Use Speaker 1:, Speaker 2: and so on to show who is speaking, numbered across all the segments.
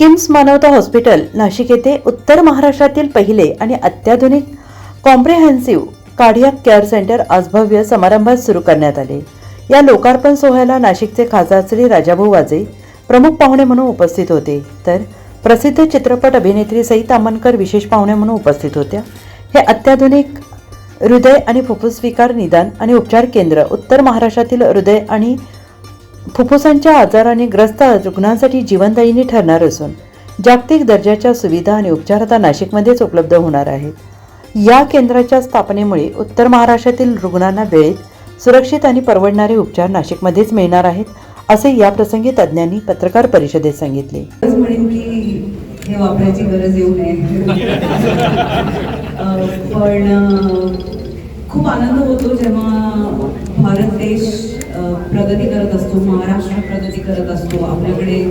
Speaker 1: किम्स मानवता हॉस्पिटल नाशिक येथे उत्तर महाराष्ट्रातील पहिले आणि अत्याधुनिक कॉम्प्रिहेन्सिव्ह कार्डियाक केअर सेंटर आज भव्य समारंभात सुरू करण्यात आले. या लोकार्पण सोहळ्याला नाशिकचे खासदार श्री राजाभाऊ वाजे प्रमुख पाहुणे म्हणून उपस्थित होते. तर प्रसिद्ध चित्रपट अभिनेत्री सई तामणकर विशेष पाहुणे म्हणून उपस्थित होत्या. हे अत्याधुनिक हृदय आणि फुफ्फुस विकार निदान आणि उपचार केंद्र उत्तर महाराष्ट्रातील हृदय आणि फुफ्फुसांच्या आजाराने ग्रस्त रुग्णांसाठी जीवनदायिनी ठरणार असून जागतिक दर्जाच्या सुविधा आणि उपचार आता नाशिकमध्येच उपलब्ध होणार आहेत. या केंद्राच्या स्थापनेमुळे उत्तर महाराष्ट्रातील रुग्णांना वेळेत सुरक्षित आणि परवडणारे उपचार नाशिकमध्येच मिळणार आहेत असे याप्रसंगी तज्ज्ञांनी पत्रकार परिषदेत सांगितले.
Speaker 2: हे वापरायची गरज येऊ नये. पण खूप आनंद होतो जेव्हा भारत देश प्रगती करत असतो महाराष्ट्र प्रगती करत असतो. आपल्याकडे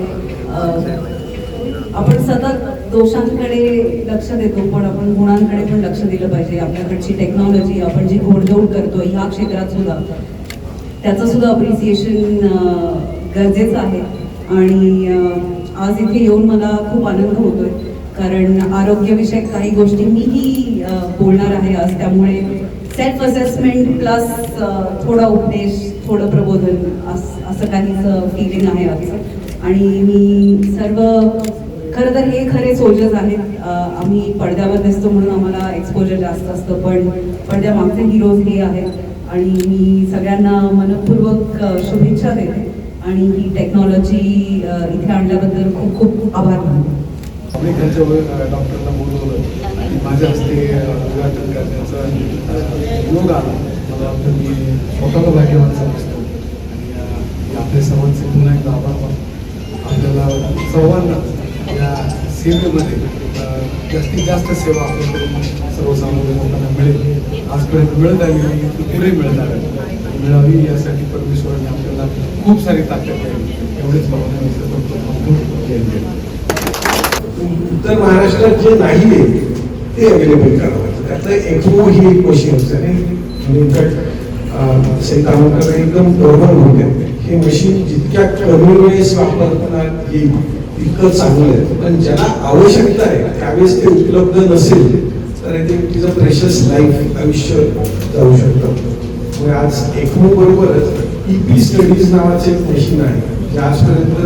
Speaker 2: आपण सतत दोषांकडे लक्ष देतो पण आपण गुणांकडे पण लक्ष दिलं पाहिजे. आपल्याकडची टेक्नॉलॉजी आपण जी घोडदौड करतो ह्या क्षेत्रात सुद्धा. त्याचं सुद्धा अप्रिसिएशन गरजेचं आहे. आणि आज इथे येऊन मला खूप आनंद होतोय. कारण आरोग्यविषयक काही गोष्टी मीही बोलणार आहे आज. त्यामुळे सेल्फ असेसमेंट प्लस थोडा उपदेश थोडं प्रबोधन असं काहीच फिलिंग आहे आमचं आणि मी सर्व खरं तर हे खरे सोल्जर्स आहेत. आम्ही पडद्यावर दिसतो म्हणून आम्हाला एक्सपोजर जास्त असतं पण पडद्यामागचे हिरोज हे आहेत. आणि मी सगळ्यांना मनपूर्वक शुभेच्छा देते. आणि ही टेक्नॉलॉजी इथे आणल्याबद्दल खूप खूप आभार मानते.
Speaker 3: आपल्या घरच्या डॉक्टरला बोलवलं. आणि माझ्या हस्ते उद्घाटन करण्याचा योग आला. मला वाटतं मी स्वतःला भाग्यवान समजतो. आणि आपल्या सर्वांचे पुन्हा एकदा आभार आपल्याला सर्वांना या सेवेमध्ये जास्तीत जास्त सेवा आपल्याकडून सर्वसामान्य लोकांना मिळेल. आजपर्यंत मिळत आली नाही ती पुढे मिळणार आहे मिळावी यासाठी परमेश्वराने आपल्याला खूप सारी ताकद द्यावी. एवढेच भावना मी सर्व जय जय
Speaker 4: उत्तर महाराष्ट्रात जे नाही आहे ते अवेलेबल करावं. त्यातलं एक्सपो ही एक मशीन असते आणि इनफॅक्ट एकदम बरोबर होते हे मशीन जितक्या कमी वेळेस वापरताना येईल तितकं चांगलं आहे. पण ज्याला आवश्यकता आहे त्यावेळेस ते उपलब्ध नसेल तर ते तिचं प्रेशस लाईफ आयुष्य जाऊ शकतं. आज एकमो बरोबरच ईपी स्टडीज नावाचे एक मशीन आहे जे आजपर्यंत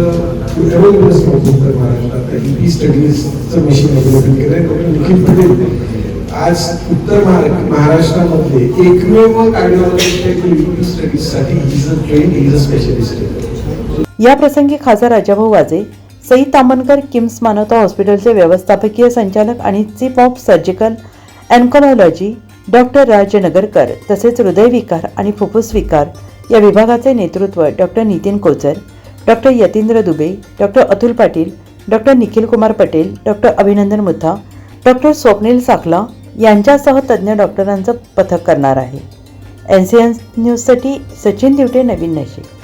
Speaker 4: अवेलेबल नव्हतं उत्तर महाराष्ट्रात ईपी स्टडीजचं मशीन अवेलेबल केलं आहे डॉक्टर निखिल पटेल आज उत्तर महारा- महाराष्ट्रामधले एकमेव cardiologist स्टडीजसाठी is a train is a specialist
Speaker 1: या प्रसंगी खासदार राजाभाऊ वाजे सई तामनकर किम्स मानवता हॉस्पिटलचे व्यवस्थापकीय संचालक आणि chief of surgical oncology doctor Raj Nagarkar तसेच हृदयविकार आणि फुफ्फुस विकार या विभागाचे नेतृत्व doctor Nitin Kochar doctor Yatindra Dubey doctor Atul Patil doctor Nikhil Kumar Patel doctor Abhinandan Mutha doctor Swapnil Sakhla यांच्यासह तज्ज्ञ डॉक्टरांचं पथक करणार आहे. एन सी एन न्यूजसाठी सचिन दिवटे नवीन नाशिक